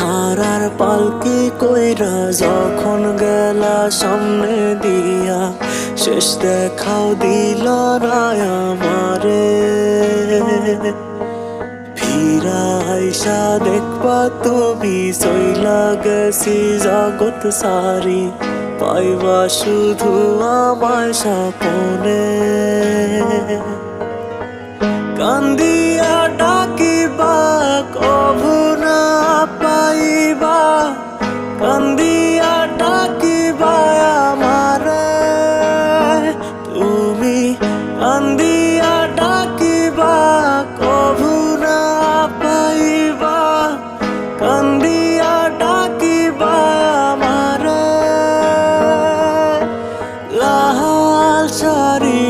হারার পালকি কইরা যখন গেলা সামনে দিয়া, শেষ দেখাও দিল না আমারে। ফিরা আইসা দেখবা তুমি, সইলা গেছি জগৎ সারি, পাইবা শুধু আমায় সাপনে কান্দিয়া নাম দিয়া ডাকিবা আমারে? তুমি নাম দিয়া ডাকিবা কভু না পাইবা। কান্দিয়া ডাকিবা আমারে? লাহাল সারি